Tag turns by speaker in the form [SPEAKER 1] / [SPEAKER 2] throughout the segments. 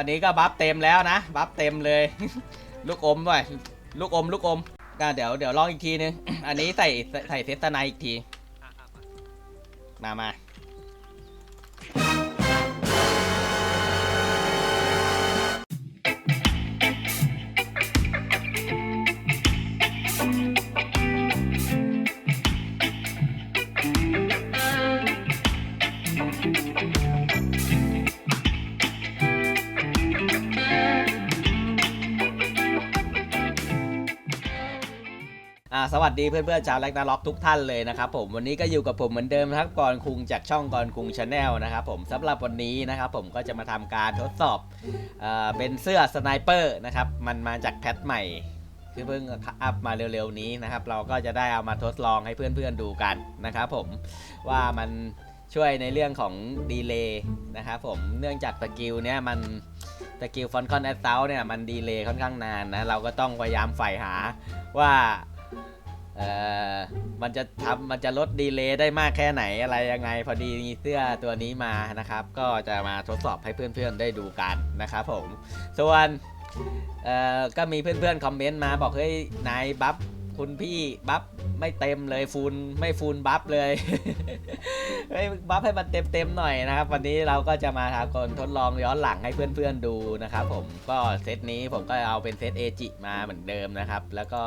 [SPEAKER 1] วันนี้ก็บัฟเต็มแล้วนะ บัฟเต็มเลย ลูกอมด้วยลูกอม ลูกอมก็เดี๋ยวเดี๋ยวลองอีกทีนึง อันนี้ใส่ใส่เซตไนอีกที มามา สวัสดีเพื่อนๆชาวแลกนาล็อกทุกท่านเลยนะครับผมวันนี้ก็อยู่กับผมเหมือนเดิมครับกรคุงจากช่องกรคุงชาแนลนะครับผมสำหรับวันนี้นะครับผมก็จะมาทำการทดสอบเอ่อเป็นเสื้อสไนเปอร์นะครับมันมาจากแพทใหม่คือเพิ่งอัพมาเร็วๆนี้นะครับเราก็จะได้เอามาทดลองให้เพื่อนๆดูกันนะครับผมว่ามันช่วยในเรื่องของดีเลย์นะครับผมเนื่องจากสกิลเนี้ยมันสกิลฟอนคอนแอสเซลเนี่ยมันดีเลย์ค่อนข้างนานนะเราก็ต้องพยายามใฝ่หาว่า เอ่อมันจะทำมันจะลดดีเลย์ได้มากแค่ไหนอะไรยังไง พอดีมีเสื้อตัวนี้มานะครับ ก็จะมาทดสอบให้เพื่อนๆได้ดูกันนะครับผม ส่วนเอ่อก็มีเพื่อนๆคอมเมนต์มาบอกเฮ้ยนายบัฟคุณพี่บัฟไม่เต็มเลยฟูลไม่ฟูลบัฟเลยเฮ้ยบัฟให้มันเต็มๆหน่อยนะครับ วันนี้เราก็จะมาทำการทดลองย้อนหลังให้เพื่อนๆดูนะครับ ผมก็เซตนี้ผมก็เอาเป็นเซตเอจิมาเหมือนเดิมนะครับ แล้วก็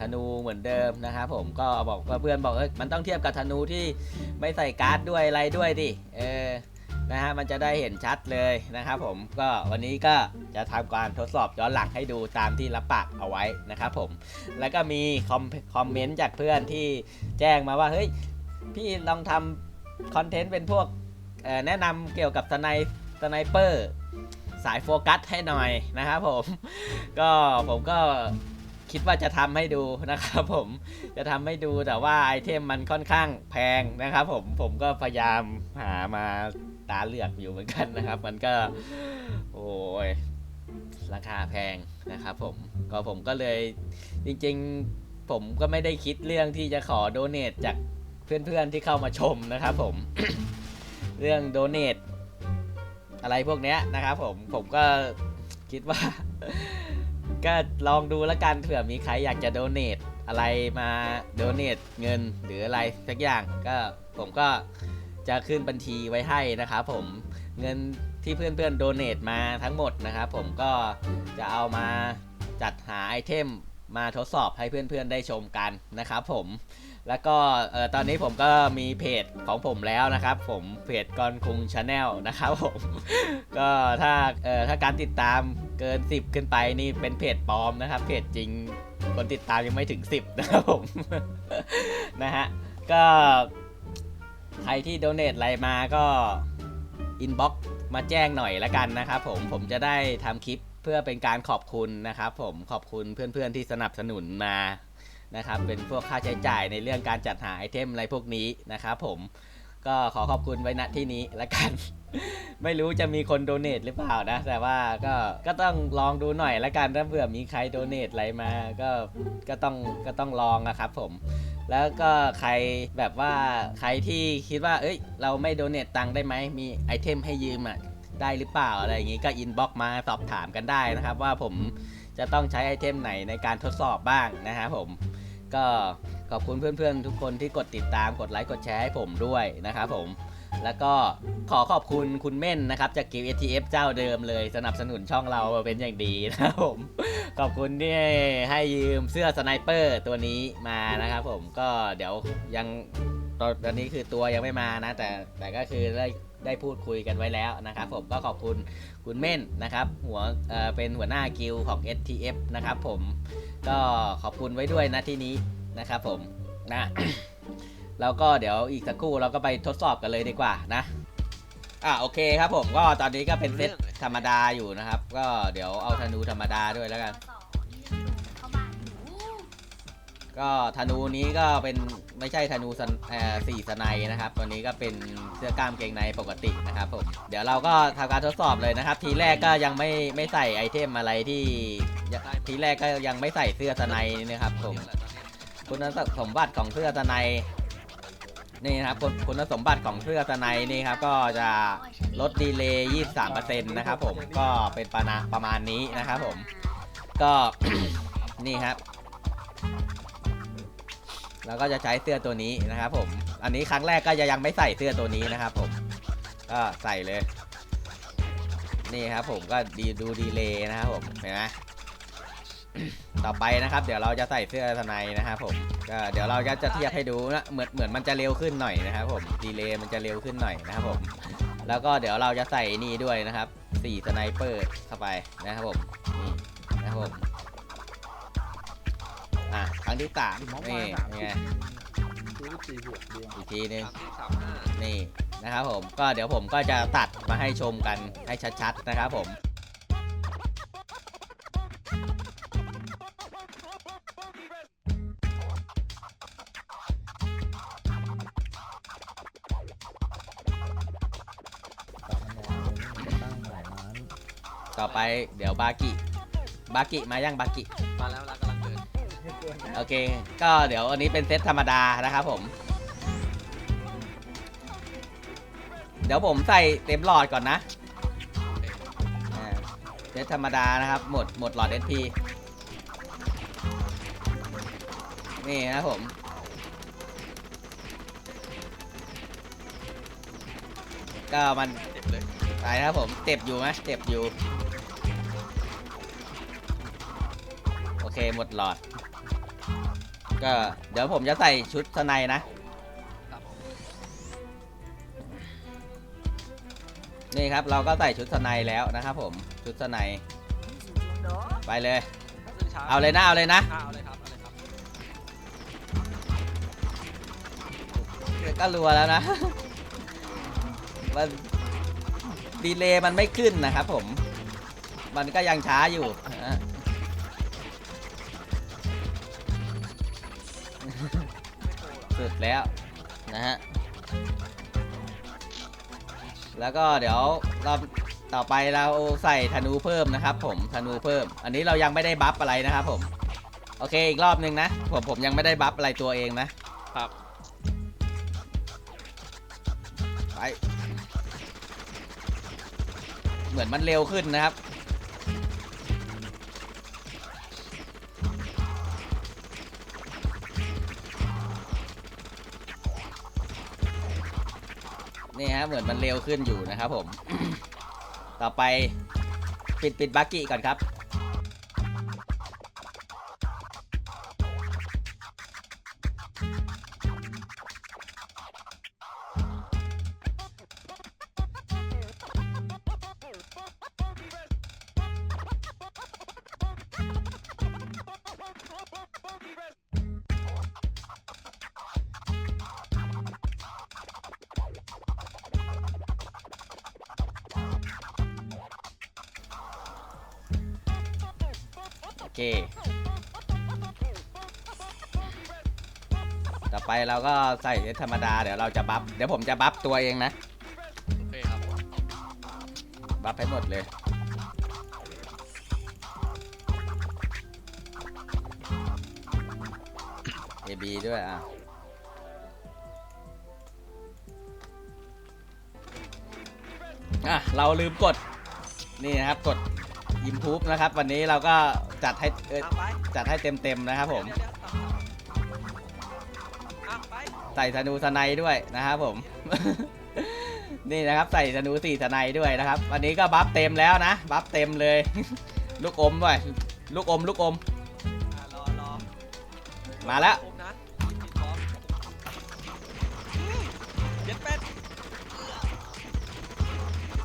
[SPEAKER 1] ธนูเหมือนเดิมนะครับผมก็บอกเพื่อนบอกเอ้ยมันต้องเทียบกับธนูที่ไม่ใส่การ์ดด้วยอะไรด้วยดิเออนะฮะมันจะได้เห็นชัดเลยนะครับผมก็วันนี้ก็จะทำการทดสอบย้อนหลังให้ดูตามที่รับปากเอาไว้นะครับผมแล้วก็มีคอมคอมเมนต์จากเพื่อนที่แจ้งมาว่าเฮ้ยพี่ลองทำคอนเทนต์เป็นพวกแนะนำเกี่ยวกับสไนสไนเปอร์สายโฟกัสให้หน่อยนะครับผม ก็ผมก็ คิดว่าจะทำให้ดูนะครับผมจะทำให้ดูแต่ว่าไอเทมมันค่อนข้างแพงนะครับผมผมก็พยายามหามาตาเหลือกอยู่เหมือนกันนะครับ มันก็ โอ้ยราคาแพงนะครับผมก็ผมก็เลยจริงๆผมก็ไม่ได้คิดเรื่องที่จะขอโดเนทจากเพื่อนๆที่เข้ามาชมนะครับผม เรื่องโดเนทอะไรพวกเนี้ยนะครับผมผมก็คิดว่า ก็ลองดูแล้วกันเผื่อมีใครอยากจะโดเนทอะไรมาโดเนทเงินหรืออะไรสักอย่างก็ผมก็จะขึ้นบัญชีไว้ให้นะครับผมเงินที่เพื่อนๆโดเนทมาทั้งหมดนะครับผมก็จะเอามาจัดหาไอเทมมาทดสอบให้เพื่อนๆได้ชมกันนะครับผม แล้วก็เออตอนนี้ผมก็มีเพจของผมแล้วนะครับ ผมเพจกอนคุงชาแนลนะครับผม ก็ถ้าเออถ้าการติดตามเกิน 10 ขึ้นไปนี่เป็นเพจปลอมนะครับ เพจจริงคนติดตามยังไม่ถึง 10 นะครับผม นะฮะ ก็ใครที่โดเนทอะไรมาก็อินบ็อกมาแจ้งหน่อยละกันนะครับผมผมจะได้ทำคลิปเพื่อเป็นการขอบคุณนะครับผมขอบคุณเพื่อนๆที่สนับสนุนมา นะครับเป็นพวกค่าใช้จ่ายในเรื่องการจัดหาไอเทมอะไรพวกนี้นะครับผมก็ขอขอบคุณไว้ณที่นี้ละกัน ไม่รู้จะมีคนโดเนทหรือเปล่านะ แต่ว่าก็ก็ต้องลองดูหน่อยละกันถ้าเผื่อมีใครโดเนทอะไรมาก็ก็ต้องก็ต้องลองนะครับผมแล้วก็ใครแบบว่าใครที่คิดว่า เอ้ย เราไม่โดเนทตังค์ได้ไหมมีไอเทมให้ยืมอะได้หรือเปล่าอะไรอย่างงี้ก็อินบ็อกมาสอบถามกันได้นะครับ ว่าผมจะต้องใช้ไอเทมไหนในการทดสอบบ้างนะครับผม ก็ขอบคุณเพื่อนๆ ทุกคนที่กดติดตามกดไลค์กดแชร์ให้ผมด้วยนะครับผม แล้วก็ขอขอบคุณคุณเม่นนะครับ จากกิว ATF เจ้าเดิมเลยสนับสนุนช่องเราเป็นอย่างดีนะครับผม ขอบคุณที่ให้ยืมเสื้อสไนเปอร์ตัวนี้มานะครับผมก็เดี๋ยวยังตอนตอนนี้คือตัวยังไม่มานะ แต่แต่ก็คือได้ ได้พูดคุยกันไว้แล้วนะครับผมก็ขอบคุณคุณเม่นนะครับหัวเอ่อเป็นหัวหน้ากิลของ STF นะครับผมก็ขอบคุณไว้ด้วยนะที่นี้นะครับผมนะแล้วก็เดี๋ยวอีกสักครู่เราก็ไปทดสอบกันเลยดีกว่านะอ่าโอเคครับผมก็ตอนนี้ก็เป็นเซตธรรมดาอยู่นะครับ ก็เดี๋ยวเอาธนูธรรมดาด้วยแล้วกัน
[SPEAKER 2] เข้าบ้านอ
[SPEAKER 1] ก็ธนูนี้ก็เป็นไม่ใช่ธนูสันเอ่อสี่สไนนะครับตัวนี้ก็เป็นเสื้อกล้ามเกงในปกตินะครับผมเดี๋ยวเราก็ทำการทดสอบเลยนะครับ ทีแรกก็ยังไม่ไม่ใส่ไอเทมอะไรที่ทีแรกก็ยังไม่ใส่เสื้อสไนนะครับผมคุณสมบัติของเสื้อสไนนี่นะครับคุณสมบัติของเสื้อสไนนี่ครับก็จะลดดีเลย์23%นะครับผมก็เป็นประประมาณนี้นะครับผมก็นี่ครับ เราก็จะใช้เสื้อตัวนี้นะครับผมอันนี้ครั้งแรกก็จะยังไม่ใส่เสื้อตัวนี้นะครับผมก็ใส่เลย นี่ครับผมก็ดีดูดีเลยนะครับผมเห็นไหมต่อไปนะครับ เดี๋ยวเราจะใส่เสื้อสไนนะครับผมก็เดี๋ยวเราจะจะเทียบให้ดูนะเหมือนเหมือนมันจะเร็วขึ้นหน่อยนะครับผมดีเลย์มันจะเร็วขึ้นหน่อยนะครับผมแล้วก็เดี๋ยวเราจะใส่นี่ด้วยนะครับสี่สไนเปอร์เข้าไปนะครับผมนี่นะครับผม รั้งที่สามนี่ไง
[SPEAKER 3] ซื้อสี่บวกเดียว
[SPEAKER 1] อีกทีหนึง
[SPEAKER 4] สามสี่สามห้า
[SPEAKER 1] นี่นะครับผมก็เดี๋ยวผมก็จะตัดมาให้ชมกันให้ชัดๆนะครับผม
[SPEAKER 3] ตั้งหลายล้าน
[SPEAKER 1] ต่อไปเดี๋ยวบากิ บากิมายังบากิ
[SPEAKER 4] มาแล้วแล้วกำลังเดิน
[SPEAKER 1] โอเค ก็เดี๋ยวอันนี้เป็นเซตธรรมดานะครับผม เดี๋ยวผมใส่เต็มหลอดก่อนนะอ่าเซตธรรมดานะครับ หมดหมดหลอด SP นี่นะครับผม ก็มัน
[SPEAKER 4] เจ็บเลย
[SPEAKER 1] ไปครับผมเจ็บอยู่ไหมเจ็บอยู่ โอเคหมดหลอด ก็เดี๋ยวผมจะใส่ชุดสไนนะ
[SPEAKER 4] ครับผม
[SPEAKER 1] นี่ครับเราก็ใส่ชุดสไนแล้วนะครับผมชุดสไนไปเลย
[SPEAKER 4] ซึ่งช้า
[SPEAKER 1] เอาเลยนะเอาเลยนะ
[SPEAKER 4] อ่าเอาเลยครับเอาเลยครับ
[SPEAKER 1] ก็รัวแล้วนะมันดีเลย์มันไม่ขึ้นนะครับผม มันก็ยังช้าอยู่ สุดแล้วนะฮะ แล้วก็เดี๋ยวเราต่อไปเราใส่ธนูเพิ่มนะครับ ผมธนูเพิ่ม อันนี้เรายังไม่ได้บัฟอะไรนะครับผม โอเคอีกรอบนึงนะผมผมยังไม่ได้บัฟอะไรตัวเองนะครับไปเหมือนมันเร็วขึ้นนะครับ นี่ฮะเหมือนมันเร็วขึ้นอยู่นะครับผม ต่อไปปิดปิดบักกี้ก่อนครับ เค ต่อไปเราก็ใส่ธรรมดา เดี๋ยวเราจะบัฟ เดี๋ยวผมจะบัฟตัวเองนะ
[SPEAKER 4] โอเคครับผม
[SPEAKER 1] บัฟให้หมดเลย AB ด้วยอะ อะ เราลืมกด นี่นะครับ กด improve นะครับ วันนี้เราก็ จัดให้เอ่อ
[SPEAKER 4] อะไป
[SPEAKER 1] จัดให้เต็มๆนะครับผม
[SPEAKER 4] เดี๋ยวเดี๋ยวอะไป
[SPEAKER 1] ใส่ธนูสไนด้วยนะครับผม นี่นะครับใส่ธนูสี่สไนด้วยนะครับวันนี้ก็บัฟเต็มแล้วนะบัฟเต็มเลย ลูกอมด้วยลูกอมลูกอม
[SPEAKER 4] อะรอรอ
[SPEAKER 1] มาแล้ว
[SPEAKER 4] ผมนะติดพร้อมเจ็ดเป็ด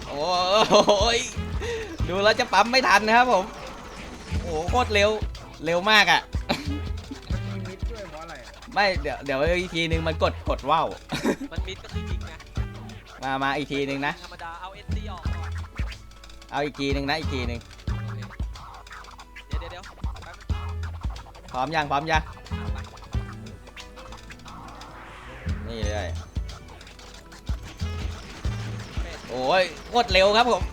[SPEAKER 1] โอ้ยดูแล้วจะปั๊มไม่ทันนะครับผม โอ้โหโคตรเร็วเร็วมากอะ่ะ
[SPEAKER 3] มันมีมิดด้วยเพราะอะไรอะ
[SPEAKER 1] ไม่เดี๋ยวเดี๋ยวอีกทีนึงมันกดกดว่าว
[SPEAKER 4] มันมิดก็คือยิงไง
[SPEAKER 1] มามาอีกทีนึงนะ
[SPEAKER 4] ธรรมดาเอาเอซีออกก่อน
[SPEAKER 1] เอาอีกทีนึงนะอีกทีนึง
[SPEAKER 4] เดี๋ยวเดี๋ยวเดี๋ยวไปบ
[SPEAKER 1] พร้อมยังพร้อมยังนี่เลยโอ้ยโคตรเร็วครับผม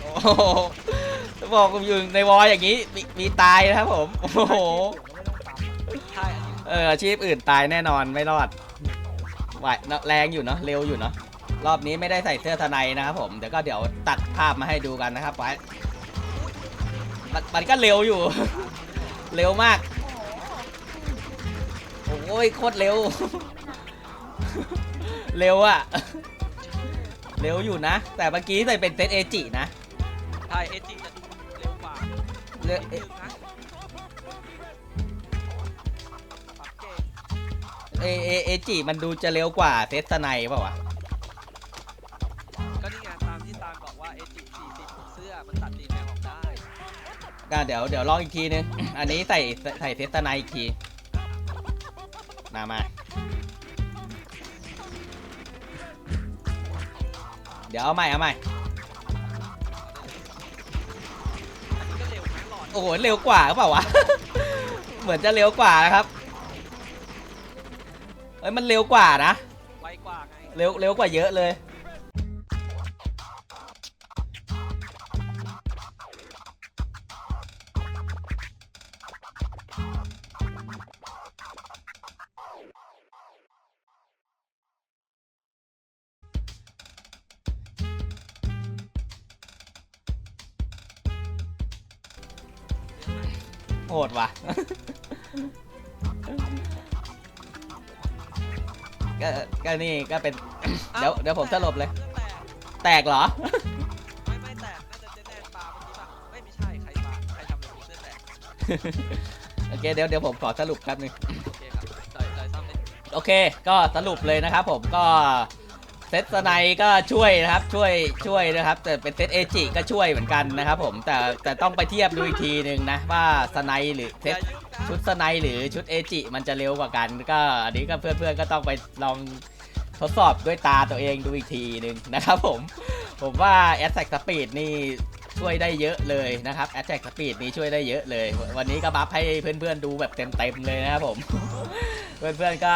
[SPEAKER 1] โอ้โห บอกผมอยู่ในวอลอย่างนี้มีมีตายนะครับผม โอ้โห
[SPEAKER 3] ไม่ต้องปั๊ม
[SPEAKER 4] ใช่อันนี้คือ
[SPEAKER 1] เอออาชีพอื่นตายแน่นอนไม่รอดไหวเนอะแรงอยู่เนาะเร็วอยู่เนาะรอบนี้ไม่ได้ใส่เสื้อทนายนะครับผมเดี๋ยวก็เดี๋ยวตัดภาพมาให้ดูกันนะครับไว้มันมันก็เร็วอยู่ เร็วมาก โอ้ยโคตรเร็ว เร็วอะเร็วอยู่นะ แต่เมื่อกี้ใส่เป็นเซตเอจินะ
[SPEAKER 4] ใช่เอจี เร็วนิดนึงนะเก่ง
[SPEAKER 1] เอเอเอจิมันดูจะเร็วกว่าเซตสไนเปล่าวะ
[SPEAKER 4] ก็นี่ไงตามที่ตามบอกว่าเอจีสี่สิบเสื้อมันตัดดีแมวออกได้
[SPEAKER 1] ก็เดี๋ยวเดี๋ยวลองอีกทีนึง อันนี้ใส่ใส่เซตสไนอีกที มามา เดี๋ยวเอาใหม่เอาใหม่
[SPEAKER 4] อด
[SPEAKER 1] โอ้โหเร็วกว่าหรือเปล่าวะ เหมือนจะเร็วกว่านะครับเอ้ยมันเร็วกว่านะ
[SPEAKER 4] ไวกว่าไง
[SPEAKER 1] เร็วเร็วกว่าเยอะเลย โหดว่ะ ก็ก็นี่ก็เป็น เดี๋ยวเดี๋ยวผมสรุปเลย
[SPEAKER 4] ครื่องแตก
[SPEAKER 1] แตกเหรอ
[SPEAKER 4] ไม่ไม่แตกน่าจะเจ๊แนนปลาเมื่อกี้ป่ะไม่ไม่ใช่ใครปลาใครทำอะไรเสื้อแตก
[SPEAKER 1] โอเคเดี๋ยวเดี๋ยวผมขอสรุปแป๊บนึง
[SPEAKER 4] โอเคครับจอยจอยซ่อมเลย
[SPEAKER 1] โอเค ก็สรุปเลยนะครับผมก็ เซตสไนก็ช่วยนะครับช่วยช่วยนะครับ แต่เป็นเซตเอจิก็ช่วยเหมือนกันนะครับผมแต่แต่ต้องไปเทียบดูอีกทีหนึ่งนะว่าสไนหรือเซตชุดสไนหรือชุดเอจิมันจะเร็วกว่ากัน ก็อันนี้ก็เพื่อนๆก็ต้องไปลองทดสอบด้วยตาตัวเองดูอีกทีหนึ่งนะครับผมผมว่า a t t a c k Speed นี่ช่วยได้เยอะเลยนะครับ a t t a c k Speed นี่ช่วยได้เยอะเลย วันนี้ก็บัฟให้เพื่อนๆดูแบบเต็มๆเลยนะครับผม เพื่อนๆก็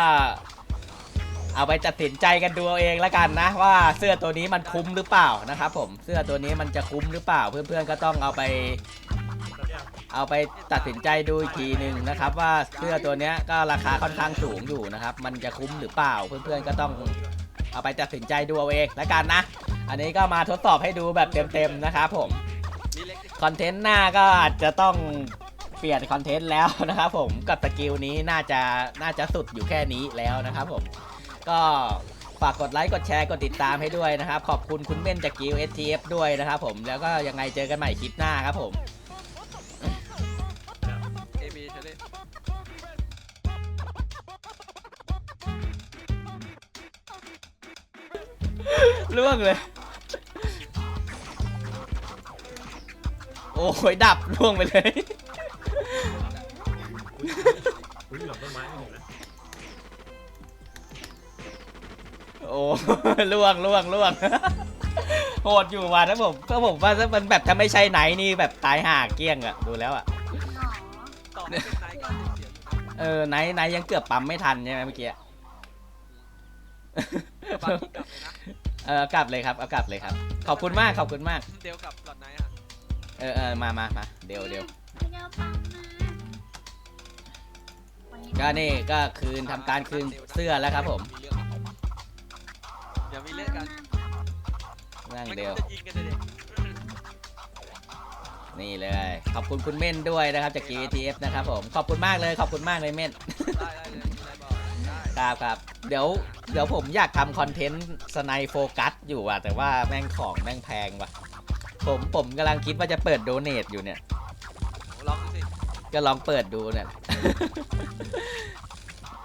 [SPEAKER 1] เอาไปตัดสินใจกันดูเอาเองแล้วกันนะ ว่าเสื้อตัวนี้มันคุ้มหรือเปล่านะครับผมเสื้อตัวนี้มันจะคุ้มหรือเปล่า เพื่อนๆก็ต้องเอาไป เอาไปตัดสินใจดูอีกทีหนึ่งนะครับ ว่าเสื้อตัวนี้ก็ราคาค่อนข้างสูงอยู่นะครับ มันจะคุ้มหรือเปล่า เพื่อนๆก็ต้องเอาไปตัดสินใจดูเอาเองแล้วกันนะ อันนี้ก็มาทดสอบให้ดูแบบเต็มๆนะครับผมคอนเทนต์หน้าก็อาจจะต้องเปลี่ยนคอนเทนต์แล้วนะครับผมกับสกิลนี้น่าจะน่าจะสุดอยู่แค่นี้แล้วนะครับผม ก็ฝากกดไลค์กดแชร์กดติดตามให้ด้วยนะครับ ขอบคุณคุณเม่นจากกิว STF ด้วยนะครับผมแล้วก็ยังไงเจอกันใหม่คลิปหน้าครับผม
[SPEAKER 4] เอบีเธอเล่น
[SPEAKER 1] ล่วงเลย โอ้ยดับล่วงไปเลย ล่วงล่วงล่วงโหดอยู่ว่ะถ้าผมก็ผมว่าถ้ามันแบบถ้าไม่ใช่ไหนนี่แบบตายห่าเกลี้ยงอะดูแล้วอะ
[SPEAKER 2] หนอ
[SPEAKER 4] ต่อให้เป็นไนท์ก็เสียอยู่นะ
[SPEAKER 1] เออไหนไหนยังเกือบปั๊มไม่ทันใช่ไหมเมื่อกี้
[SPEAKER 4] บางทีกลับเลยนะ
[SPEAKER 1] เออกลับเลยครับเอากลับเลยครับ ขอบคุณมากขอบคุณมาก
[SPEAKER 4] เดียวกับหลอดไนท์อะ
[SPEAKER 1] เออเออมามามาเดี๋ยวเดี๋ยว
[SPEAKER 2] ไปเจอปังมา
[SPEAKER 1] ก็นี่ก็คืนทำการคืนเสื้อแล้วครับผม
[SPEAKER 4] มีเรื่อง อย่ามีเรื่องกัน
[SPEAKER 1] นั่ง
[SPEAKER 4] ไม่
[SPEAKER 1] เดียว
[SPEAKER 4] งั้นจะยิงกันเลยเด็ก
[SPEAKER 1] นี่เลย ขอบคุณคุณเม่นด้วยนะครับจาก GTF นะครับผม ขอบคุณมากเลย ขอบคุณมากเลยเม่น
[SPEAKER 4] ได้ได้เลยมีอะไรบอกได้
[SPEAKER 1] ครับครับ เดี๋ยว เดี๋ยวผมอยากทำคอนเทนต์สไนโฟกัสอยู่ว่ะ แต่ว่าแม่งของแม่งแพงว่ะ ผมผมกำลังคิดว่าจะเปิดโดเนทอยู่เนี่ย
[SPEAKER 4] ลองดูสิ
[SPEAKER 1] ก็ลองเปิดดูเนี่ย